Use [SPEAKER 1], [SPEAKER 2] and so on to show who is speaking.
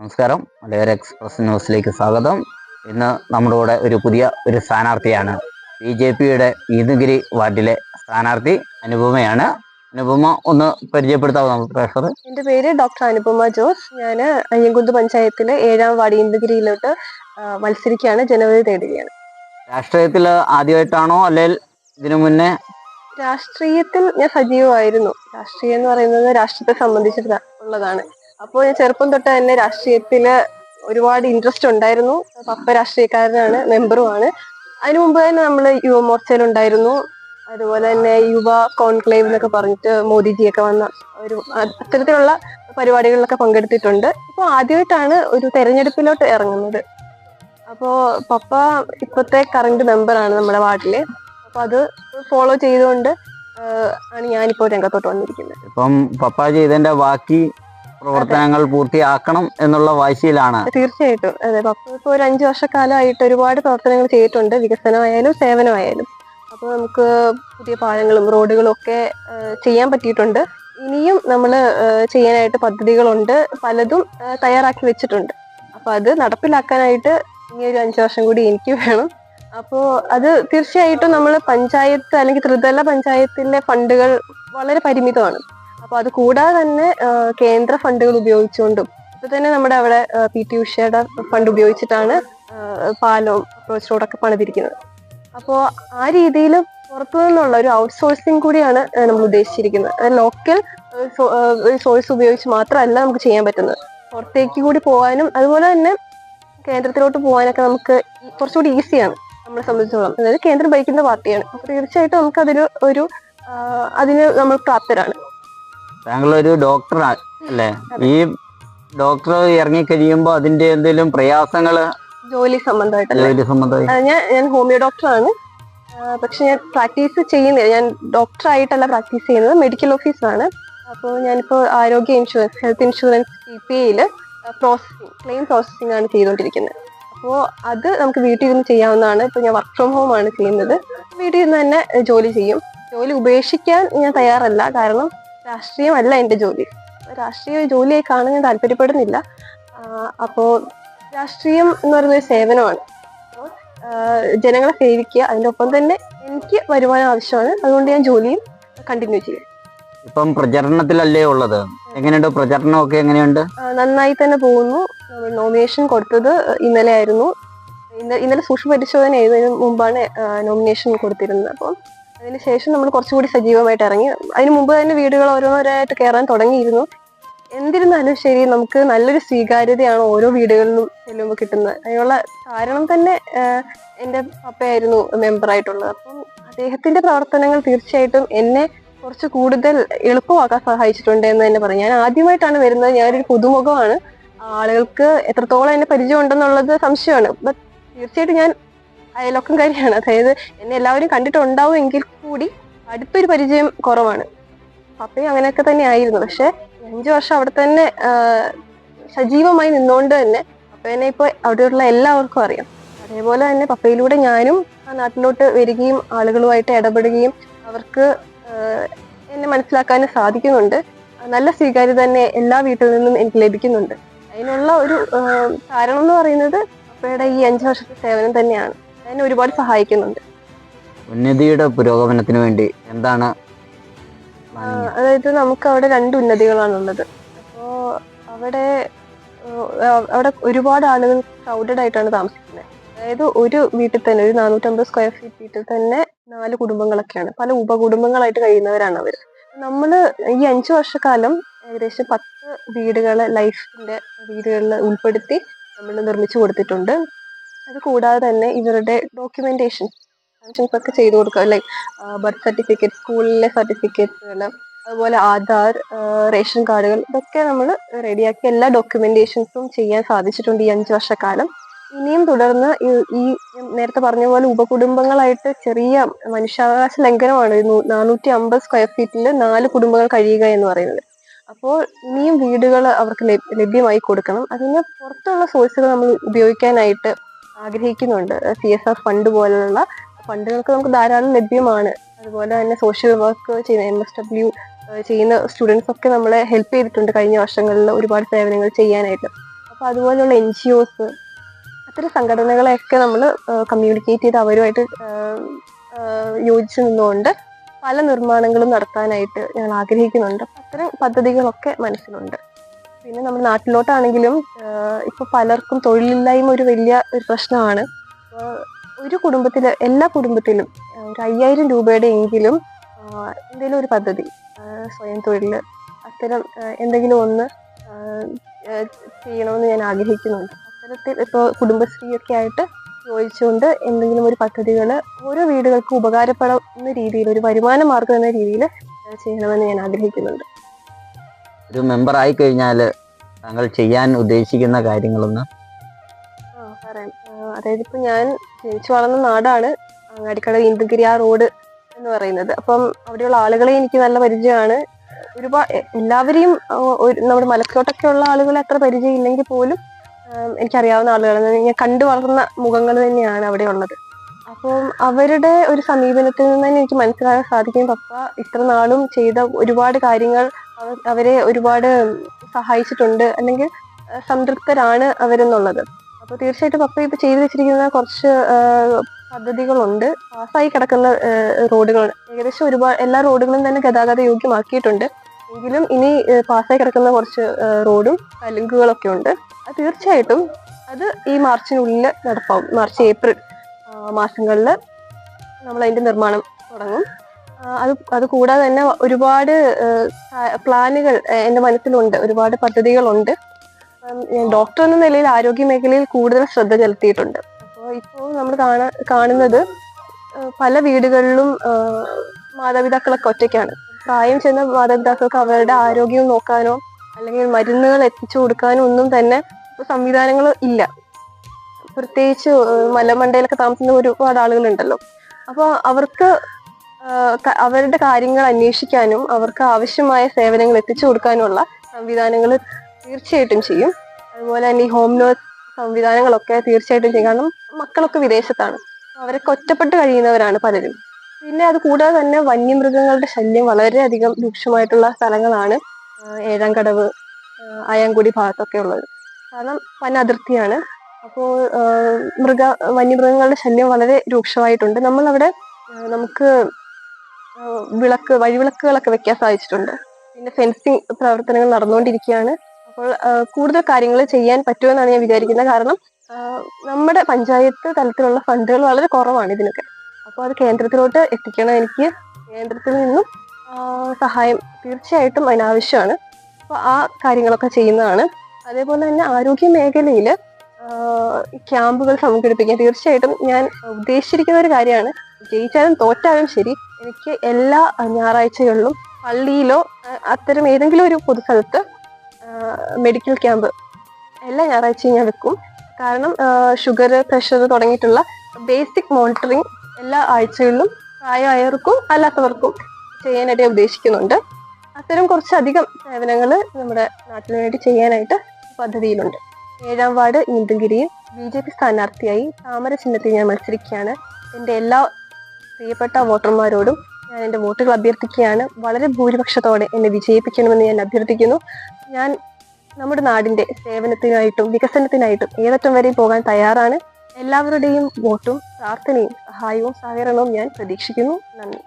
[SPEAKER 1] നമസ്കാരം. മലയോര എക്സ്പ്രസ് ന്യൂസിലേക്ക് സ്വാഗതം. ഇന്ന് നമ്മുടെ കൂടെ ഒരു പുതിയ ഒരു സ്ഥാനാർത്ഥിയാണ്. ബി ജെ പിയുടെ ഈദഗിരി വാർഡിലെ സ്ഥാനാർത്ഥി അനുപമയാണ്. അനുപമ ഒന്ന് പരിചയപ്പെടുത്താവോ നമുക്ക് പ്രേക്ഷകർ?
[SPEAKER 2] എന്റെ പേര് ഡോക്ടർ അനുപമ ജോസ്. ഞാൻ അയ്യങ്കുന്ത് പഞ്ചായത്തിലെ ഏഴാം വാർഡ് ഇന്ദഗിരിയിലോട്ട് ആ, മത്സരിക്കുകയാണ് ജനുവരി തേടുകയാണ്
[SPEAKER 1] രാഷ്ട്രീയത്തിൽ ആദ്യമായിട്ടാണോ അല്ലെങ്കിൽ ഇതിനു മുന്നേ?
[SPEAKER 2] രാഷ്ട്രീയത്തിൽ ഞാൻ സജീവമായിരുന്നു. രാഷ്ട്രീയം എന്ന് പറയുന്നത് രാഷ്ട്രത്തെ സംബന്ധിച്ചിട്ട് ഉള്ളതാണ്. അപ്പോൾ ഞാൻ ചെറുപ്പം തൊട്ട് തന്നെ രാഷ്ട്രീയത്തിൽ ഒരുപാട് ഇൻട്രസ്റ്റ് ഉണ്ടായിരുന്നു. പപ്പ രാഷ്ട്രീയക്കാരനാണ് മെമ്പറുമാണ് അതിനു മുമ്പ് തന്നെ നമ്മൾ യുവമോർച്ചയിലുണ്ടായിരുന്നു അതുപോലെ തന്നെ യുവ കോൺക്ലേവ് എന്നൊക്കെ പറഞ്ഞിട്ട് മോദിജിയൊക്കെ വന്ന ഒരു അത്തരത്തിലുള്ള പരിപാടികളിലൊക്കെ പങ്കെടുത്തിട്ടുണ്ട്. ഇപ്പോൾ ആദ്യമായിട്ടാണ് ഒരു തെരഞ്ഞെടുപ്പിലോട്ട് ഇറങ്ങുന്നത്. അപ്പോൾ പപ്പ ഇപ്പോഴത്തെ കറണ്ട് മെമ്പറാണ് നമ്മുടെ വാർഡിൽ. അപ്പൊ അത് ഫോളോ ചെയ്തുകൊണ്ട് ആണ് ഞാനിപ്പോ രംഗത്തോട്ട് വന്നിരിക്കുന്നത്.
[SPEAKER 1] ഇപ്പം പപ്പ ചെയ്തതിന്റെ ബാക്കി പ്രവർത്തനങ്ങൾ പൂർത്തിയാക്കണം എന്നുള്ള വാശിയിലാണ്.
[SPEAKER 2] തീർച്ചയായിട്ടും. അതെ പപ്പു ഇപ്പോൾ ഒരു അഞ്ചു വർഷക്കാലമായിട്ട് ഒരുപാട് പ്രവർത്തനങ്ങൾ ചെയ്തിട്ടുണ്ട്. വികസനമായാലും സേവനമായാലും. അപ്പോൾ നമുക്ക് പുതിയ പാലങ്ങളും റോഡുകളും ഒക്കെ ചെയ്യാൻ പറ്റിയിട്ടുണ്ട്. ഇനിയും നമ്മൾ ചെയ്യാനായിട്ട് പദ്ധതികളുണ്ട്. പലതും തയ്യാറാക്കി വെച്ചിട്ടുണ്ട്. അപ്പോൾ അത് നടപ്പിലാക്കാനായിട്ട് ഇനി ഒരു അഞ്ചു വർഷം കൂടി എനിക്ക് വേണം. അപ്പോൾ അത് തീർച്ചയായിട്ടും നമ്മൾ പഞ്ചായത്ത് അല്ലെങ്കിൽ ത്രിതല പഞ്ചായത്തിലെ ഫണ്ടുകൾ വളരെ പരിമിതമാണ്. അപ്പോൾ അത് കൂടാതെ തന്നെ കേന്ദ്ര ഫണ്ടുകൾ ഉപയോഗിച്ചുകൊണ്ടും ഇപ്പൊ തന്നെ നമ്മുടെ അവിടെ പി ടി ഉഷയുടെ ഫണ്ട് ഉപയോഗിച്ചിട്ടാണ് പാലവും അപ്രോച്ച് റോഡൊക്കെ പണിതിരിക്കുന്നത്. അപ്പോൾ ആ രീതിയിൽ പുറത്തു നിന്നുള്ള ഒരു ഔട്ട്സോഴ്സിംഗ് കൂടിയാണ് നമ്മൾ ഉദ്ദേശിച്ചിരിക്കുന്നത്. ലോക്കൽ സോഴ്സ് ഉപയോഗിച്ച് മാത്രമല്ല നമുക്ക് ചെയ്യാൻ പറ്റുന്നത്. പുറത്തേക്ക് കൂടി പോകാനും അതുപോലെ തന്നെ കേന്ദ്രത്തിലോട്ട് പോകാനൊക്കെ നമുക്ക് കുറച്ചുകൂടി ഈസിയാണ് നമ്മളെ സംബന്ധിച്ചോളം അതായത് കേന്ദ്രം ഭരിക്കുന്ന പാർട്ടിയാണ്. അപ്പോൾ തീർച്ചയായിട്ടും നമുക്കതൊരു ഒരു അതിന് നമ്മൾ പ്രാപ്തരാണ്.
[SPEAKER 1] താങ്കൾ ഒരു ഡോക്ടർ അല്ലേ? ഈ ഡോക്ടർ ഇറങ്ങി ഇറങ്ങിക്കഴിയുമ്പോൾ അതിന്റെ എന്തെങ്കിലും പ്രയാസങ്ങൾ
[SPEAKER 2] ജോലി സംബന്ധമായിട്ട്
[SPEAKER 1] ജോലി സംബന്ധമായി.
[SPEAKER 2] ഞാൻ ഞാൻ ഹോമിയോ ഡോക്ടറാണ് പക്ഷെ ഞാൻ പ്രാക്ടീസ് ചെയ്യുന്നില്ല. ഞാൻ ഡോക്ടറായിട്ടല്ല പ്രാക്ടീസ് ചെയ്യുന്നത്. മെഡിക്കൽ ഓഫീസറാണ് അപ്പോൾ ഞാനിപ്പോൾ ആരോഗ്യ insurance health insurance T P ഐയിൽ പ്രോസസ്സിങ് ക്ലെയിം പ്രോസസ്സിംഗ് ആണ് ചെയ്തുകൊണ്ടിരിക്കുന്നത്. അപ്പോൾ അത് നമുക്ക് വീട്ടിൽ ഇരുന്ന് ചെയ്യാവുന്നതാണ്. ഇപ്പോൾ ഞാൻ വർക്ക് ഫ്രം ഹോം ആണ് ചെയ്യുന്നത്. വീട്ടിൽ ഇരുന്ന് തന്നെ ജോലി ചെയ്യും. ജോലി ഉപേക്ഷിക്കാൻ ഞാൻ തയ്യാറല്ല. കാരണം രാഷ്ട്രീയമല്ല എന്റെ ജോലി. രാഷ്ട്രീയ ജോലിയായി കാണാൻ ഞാൻ താല്പര്യപ്പെടുന്നില്ല. അപ്പോൾ രാഷ്ട്രീയം എന്ന് പറയുന്നത് ഒരു സേവനമാണ് അപ്പോൾ ജനങ്ങളെ സേവിക്കുക അതിന്റെ ഒപ്പം തന്നെ എനിക്ക് വരുമാനം ആവശ്യമാണ്. അതുകൊണ്ട് ഞാൻ ജോലിയും കണ്ടിന്യൂ ചെയ്യും.
[SPEAKER 1] ഇപ്പം പ്രചരണത്തിലല്ലേ ഉള്ളത്? എങ്ങനെയുണ്ട്? പ്രചരണമൊക്കെ എങ്ങനെയുണ്ട്?
[SPEAKER 2] നന്നായി തന്നെ പോകുന്നു. നോമിനേഷൻ കൊടുത്തത് ഇന്നലെ ആയിരുന്നു ഇന്നലെ ഇന്നലെ സൂക്ഷ്മ പരിശോധന ചെയ്തതിന് മുമ്പാണ് നോമിനേഷൻ കൊടുത്തിരുന്നത്. അപ്പം അതിനുശേഷം നമ്മൾ കുറച്ചുകൂടി സജീവമായിട്ട് ഇറങ്ങി. അതിനു മുമ്പ് തന്നെ വീടുകൾ ഓരോന്നോരായിട്ട് കയറാൻ തുടങ്ങിയിരുന്നു. എന്തിരുന്നാലും ശരി നമുക്ക് നല്ലൊരു സ്വീകാര്യതയാണ് ഓരോ വീടുകളിലും ചെല്ലുമ്പോൾ കിട്ടുന്നത്. അതിനുള്ള കാരണം തന്നെ എന്റെ പപ്പയായിരുന്നു മെമ്പറായിട്ടുള്ളത് അപ്പം അദ്ദേഹത്തിന്റെ പ്രവർത്തനങ്ങൾ തീർച്ചയായിട്ടും എന്നെ കുറച്ച് കൂടുതൽ എളുപ്പമാക്കാൻ സഹായിച്ചിട്ടുണ്ട് എന്ന് തന്നെ പറയാം. ഞാൻ ആദ്യമായിട്ടാണ് വരുന്നത്. ഞാനൊരു പുതുമുഖമാണ്. ആളുകൾക്ക് എത്രത്തോളം എന്നെ പരിചയം ഉണ്ടെന്നുള്ളത് സംശയമാണ്. ബട്ട് തീർച്ചയായിട്ടും ഞാൻ അയലൊക്കംകാരിയാണ് അതായത് എന്നെ എല്ലാവരും കണ്ടിട്ടുണ്ടാവും എങ്കിൽ കൂടി അടുത്തൊരു പരിചയം കുറവാണ്. പപ്പയും അങ്ങനെയൊക്കെ തന്നെ ആയിരുന്നു പക്ഷെ അഞ്ചു വർഷം അവിടെ തന്നെ സജീവമായി നിന്നുകൊണ്ട് തന്നെ പപ്പേനെ ഇപ്പോൾ അവിടെയുള്ള എല്ലാവർക്കും അറിയാം. അതേപോലെ തന്നെ പപ്പയിലൂടെ ഞാനും ആ നാട്ടിലോട്ട് വരികയും ആളുകളുമായിട്ട് ഇടപെടുകയും അവർക്ക് എന്നെ മനസ്സിലാക്കാനും സാധിക്കുന്നുണ്ട്. നല്ല സ്വീകാര്യത തന്നെ എല്ലാ വീട്ടിൽ നിന്നും എനിക്ക് ലഭിക്കുന്നുണ്ട്. അതിനുള്ള ഒരു കാരണം എന്ന് പറയുന്നത് അപ്പയുടെ ഈ അഞ്ചു വർഷത്തെ സേവനം തന്നെയാണ്. അതിനെ ഒരുപാട് സഹായിക്കുന്നുണ്ട്.
[SPEAKER 1] ഉന്നതിയുടെ പുരോഗമനത്തിന് വേണ്ടി എന്താണ്
[SPEAKER 2] അതായത് നമുക്ക് അവിടെ രണ്ട് ഉന്നതികളാണുള്ളത്. അപ്പോൾ അവിടെ അവിടെ ഒരുപാട് ആളുകൾ ക്രൗഡഡ് ആയിട്ടാണ് താമസിക്കുന്നത്. അതായത് ഒരു വീട്ടിൽ തന്നെ ഒരു നാനൂറ്റമ്പത് സ്ക്വയർ ഫീറ്റ് വീട്ടിൽ തന്നെ നാല് കുടുംബങ്ങളൊക്കെയാണ്. പല ഉപകുടുംബങ്ങളായിട്ട് കഴിയുന്നവരാണ് അവർ നമ്മൾ ഈ അഞ്ചു വർഷക്കാലം ഏകദേശം പത്ത് വീടുകൾ ലൈഫിന്റെ വീടുകളിൽ ഉൾപ്പെടുത്തി നമ്മൾ നിർമ്മിച്ചു കൊടുത്തിട്ടുണ്ട്. അത് കൂടാതെ തന്നെ ഇവരുടെ ഡോക്യുമെന്റേഷൻ ഒക്കെ ചെയ്തു കൊടുക്കുക. ലൈക്ക് ബർത്ത് സർട്ടിഫിക്കറ്റ് സ്കൂളിലെ സർട്ടിഫിക്കറ്റുകൾ അതുപോലെ ആധാർ റേഷൻ കാർഡുകൾ ഇതൊക്കെ നമ്മൾ റെഡിയാക്കി എല്ലാ ഡോക്യുമെന്റേഷൻസും ചെയ്യാൻ സാധിച്ചിട്ടുണ്ട് ഈ അഞ്ച് വർഷക്കാലം. ഇനിയും തുടർന്ന് ഈ- നേരത്തെ പറഞ്ഞ പോലെ ഉപകുടുംബങ്ങളായിട്ട് ചെറിയ മനുഷ്യാവകാശ ലംഘനമാണ്. നാനൂറ്റി അമ്പത് സ്ക്വയർ ഫീറ്റിൽ നാല് കുടുംബങ്ങൾ കഴിയുക എന്ന് പറയുന്നത്. അപ്പോൾ ഇനിയും വീടുകൾ അവർക്ക് ലഭ്യമായി കൊടുക്കണം. അതിന് പുറത്തുള്ള സോഴ്സുകൾ നമ്മൾ ഉപയോഗിക്കാനായിട്ട് ആഗ്രഹിക്കുന്നുണ്ട്. സി എസ് ആർ ഫണ്ട് പോലുള്ള ഫണ്ടുകൾക്ക് നമുക്ക് ധാരാളം ലഭ്യമാണ്. അതുപോലെ തന്നെ സോഷ്യൽ വർക്ക് ചെയ്യുന്ന എം എസ് ഡബ്ല്യു ചെയ്യുന്ന സ്റ്റുഡൻസ് ഒക്കെ നമ്മളെ ഹെൽപ്പ് ചെയ്തിട്ടുണ്ട് കഴിഞ്ഞ വർഷങ്ങളിൽ ഒരുപാട് സേവനങ്ങൾ ചെയ്യാനായിട്ട്. അപ്പോൾ അതുപോലെയുള്ള എൻ ജി ഒസ് അത്തരം സംഘടനകളെയൊക്കെ നമ്മൾ കമ്മ്യൂണിക്കേറ്റ് ചെയ്ത് അവരുമായിട്ട് യോജിച്ച് നിന്നുകൊണ്ട് പല നിർമ്മാണങ്ങളും നടത്താനായിട്ട് ഞങ്ങൾ ആഗ്രഹിക്കുന്നുണ്ട്. അത്തരം പദ്ധതികളൊക്കെ മനസ്സിലുണ്ട്. പിന്നെ നമ്മുടെ നാട്ടിലോട്ടാണെങ്കിലും ഇപ്പൊ പലർക്കും തൊഴിലില്ലായ്മ ഒരു വലിയ ഒരു പ്രശ്നമാണ്. ഒരു കുടുംബത്തിൽ എല്ലാ കുടുംബത്തിലും ഒരു അയ്യായിരം രൂപയുടെ എങ്കിലും എന്തെങ്കിലും ഒരു പദ്ധതി സ്വയം തൊഴിൽ അത്തരം എന്തെങ്കിലും ഒന്ന് ചെയ്യണമെന്ന് ഞാൻ ആഗ്രഹിക്കുന്നുണ്ട്. അത്തരത്തിൽ ഇപ്പോൾ കുടുംബശ്രീയൊക്കെ ആയിട്ട് ചോദിച്ചുകൊണ്ട് എന്തെങ്കിലും ഒരു പദ്ധതികൾ ഓരോ വീടുകൾക്കും ഉപകാരപ്പെടുന്ന രീതിയിൽ ഒരു വരുമാന മാർഗം എന്ന രീതിയിൽ ചെയ്യണമെന്ന് ഞാൻ ആഗ്രഹിക്കുന്നുണ്ട്.
[SPEAKER 1] ഒരു മെമ്പർ ആയി കഴിഞ്ഞാൽ താങ്കൾ ചെയ്യാൻ ഉദ്ദേശിക്കുന്ന കാര്യങ്ങളൊന്ന്?
[SPEAKER 2] അതായത് ഇപ്പൊ ഞാൻ ജനിച്ചു വളർന്ന നാടാണ് അങ്ങാടിക്കട ഇന്ദുഗിരി ആ റോഡ് എന്ന് പറയുന്നത്. അപ്പം അവിടെയുള്ള ആളുകളെ എനിക്ക് നല്ല പരിചയമാണ്. ഒരുപാട് എല്ലാവരെയും നമ്മുടെ മലക്കോട്ടൊക്കെ ഉള്ള ആളുകളെ അത്ര പരിചയം ഇല്ലെങ്കിൽ പോലും ആം, എനിക്കറിയാവുന്ന ആളുകളാണ്. ഞാൻ കണ്ടു വളർന്ന മുഖങ്ങൾ തന്നെയാണ് അവിടെ ഉള്ളത്. അപ്പം അവരുടെ ഒരു സമീപനത്തിൽ നിന്ന് തന്നെ എനിക്ക് മനസ്സിലാക്കാൻ സാധിക്കും പപ്പ ഇത്ര നാളും ചെയ്ത ഒരുപാട് കാര്യങ്ങൾ അവരെ ഒരുപാട് സഹായിച്ചിട്ടുണ്ട് അല്ലെങ്കിൽ സംതൃപ്തരാണ് അവരെന്നുള്ളത്. അപ്പോൾ തീർച്ചയായിട്ടും പപ്പ ഇപ്പൊ ചെയ്തു വെച്ചിരിക്കുന്ന കുറച്ച് പദ്ധതികളുണ്ട്. പാസ്സായി കിടക്കുന്ന റോഡുകൾ ഏകദേശം ഒരുപാട് എല്ലാ റോഡുകളും തന്നെ ഗതാഗത യോഗ്യമാക്കിയിട്ടുണ്ട്. എങ്കിലും ഇനി പാസ്സായി കിടക്കുന്ന കുറച്ച് റോഡും കലുങ്കുകളൊക്കെ ഉണ്ട്. അത് തീർച്ചയായിട്ടും അത് ഈ മാർച്ചിനുള്ളിൽ നടപ്പാവും. മാർച്ച് ഏപ്രിൽ മാസങ്ങളിൽ നമ്മൾ അതിന്റെ നിർമ്മാണം തുടങ്ങും. അത് അത് കൂടാതെ തന്നെ ഒരുപാട് പ്ലാനുകൾ എന്റെ മനസ്സിലുണ്ട്. ഒരുപാട് പദ്ധതികളുണ്ട്. ഞാൻ ഡോക്ടർ എന്ന നിലയിൽ ആരോഗ്യ മേഖലയിൽ കൂടുതൽ ശ്രദ്ധ ചെലുത്തിയിട്ടുണ്ട്. അപ്പോൾ ഇപ്പോൾ നമ്മൾ കാണാ കാണുന്നത് പല വീടുകളിലും മാതാപിതാക്കളൊക്കെ ഒറ്റയ്ക്കാണ്. പ്രായം ചെന്ന മാതാപിതാക്കൾക്ക് അവരുടെ ആരോഗ്യം നോക്കാനോ അല്ലെങ്കിൽ മരുന്നുകൾ എത്തിച്ചു കൊടുക്കാനോ ഒന്നും തന്നെ സംവിധാനങ്ങൾ ഇല്ല. പ്രത്യേകിച്ച് മലമണ്ടയിലൊക്കെ താമസിക്കുന്ന ഒരുപാട് ആളുകളുണ്ടല്ലോ. അപ്പോൾ അവർക്ക് അവരുടെ കാര്യങ്ങൾ അന്വേഷിക്കാനും അവർക്ക് ആവശ്യമായ സേവനങ്ങൾ എത്തിച്ചു കൊടുക്കാനുമുള്ള സംവിധാനങ്ങൾ തീർച്ചയായിട്ടും ചെയ്യും. അതുപോലെ തന്നെ ഈ ഹോം നേഴ്സ് സംവിധാനങ്ങളൊക്കെ തീർച്ചയായിട്ടും ചെയ്യും. കാരണം മക്കളൊക്കെ വിദേശത്താണ്. അവരൊക്കെ ഒറ്റപ്പെട്ട് കഴിയുന്നവരാണ് പലരും. പിന്നെ അത് കൂടാതെ തന്നെ വന്യമൃഗങ്ങളുടെ ശല്യം വളരെയധികം രൂക്ഷമായിട്ടുള്ള സ്ഥലങ്ങളാണ് ഏഴാം കടവ് അയാങ്കുടി ഭാഗത്തൊക്കെ ഉള്ളത്. കാരണം വന അതിർത്തിയാണ്. അപ്പോൾ മൃഗ വന്യമൃഗങ്ങളുടെ ശല്യം വളരെ രൂക്ഷമായിട്ടുണ്ട്. നമ്മൾ അവിടെ നമുക്ക് വിളക്ക് വഴിവിളക്കുകളൊക്കെ വെക്കാൻ സാധിച്ചിട്ടുണ്ട്. പിന്നെ ഫെൻസിങ് പ്രവർത്തനങ്ങൾ നടന്നുകൊണ്ടിരിക്കുകയാണ്. അപ്പോൾ കൂടുതൽ കാര്യങ്ങൾ ചെയ്യാൻ പറ്റുമെന്നാണ് ഞാൻ വിചാരിക്കുന്നത്. കാരണം നമ്മുടെ പഞ്ചായത്ത് തലത്തിലുള്ള ഫണ്ടുകൾ വളരെ കുറവാണ് ഇതിനൊക്കെ. അപ്പോൾ അത് കേന്ദ്രത്തിലോട്ട് എത്തിക്കണം എനിക്ക്. കേന്ദ്രത്തിൽ നിന്നും സഹായം തീർച്ചയായിട്ടും അതിനാവശ്യമാണ്. അപ്പോൾ ആ കാര്യങ്ങളൊക്കെ ചെയ്യുന്നതാണ്. അതേപോലെ തന്നെ ആരോഗ്യ മേഖലയിൽ ക്യാമ്പുകൾ സംഘടിപ്പിക്കാൻ തീർച്ചയായിട്ടും ഞാൻ ഉദ്ദേശിച്ചിരിക്കുന്ന ഒരു കാര്യമാണ്. ജയിച്ചാലും തോറ്റാലും ശരി. എനിക്ക് എല്ലാ ഞായറാഴ്ചകളിലും പള്ളിയിലോ അത്തരം ഏതെങ്കിലും ഒരു പൊതുസ്ഥലത്ത് മെഡിക്കൽ ക്യാമ്പ് എല്ലാ ഞായറാഴ്ചയും ഞാൻ വെക്കും. കാരണം ഷുഗർ പ്രഷർ തുടങ്ങിയിട്ടുള്ള ബേസിക് മോണിറ്ററിങ് എല്ലാ ആഴ്ചകളിലും പ്രായമായവർക്കും അല്ലാത്തവർക്കും ചെയ്യാനായിട്ട് ഉദ്ദേശിക്കുന്നുണ്ട്. അത്തരം കുറച്ചധികം സേവനങ്ങൾ നമ്മുടെ നാട്ടിന് വേണ്ടി ചെയ്യാനായിട്ട് പദ്ധതിയിലുണ്ട്. ഏഴാം വാർഡ് ഇന്ദുഗിരിയിൽ ബി ജെ പി സ്ഥാനാർത്ഥിയായി താമര ചിഹ്നത്തിൽ ഞാൻ മത്സരിക്കുകയാണ്. എന്റെ എല്ലാ പ്രിയപ്പെട്ട വോട്ടർമാരോടും ഞാൻ എന്റെ വോട്ടുകൾ അഭ്യർത്ഥിക്കുകയാണ്. വളരെ ഭൂരിപക്ഷത്തോടെ എന്നെ വിജയിപ്പിക്കണമെന്ന് ഞാൻ അഭ്യർത്ഥിക്കുന്നു. ഞാൻ നമ്മുടെ നാടിന്റെ സേവനത്തിനായിട്ടും വികസനത്തിനായിട്ടും ഏതറ്റം വരെയും പോകാൻ തയ്യാറാണ്. എല്ലാവരുടെയും വോട്ടും പ്രാർത്ഥനയും സഹായവും സഹകരണവും ഞാൻ പ്രതീക്ഷിക്കുന്നു. നന്ദി.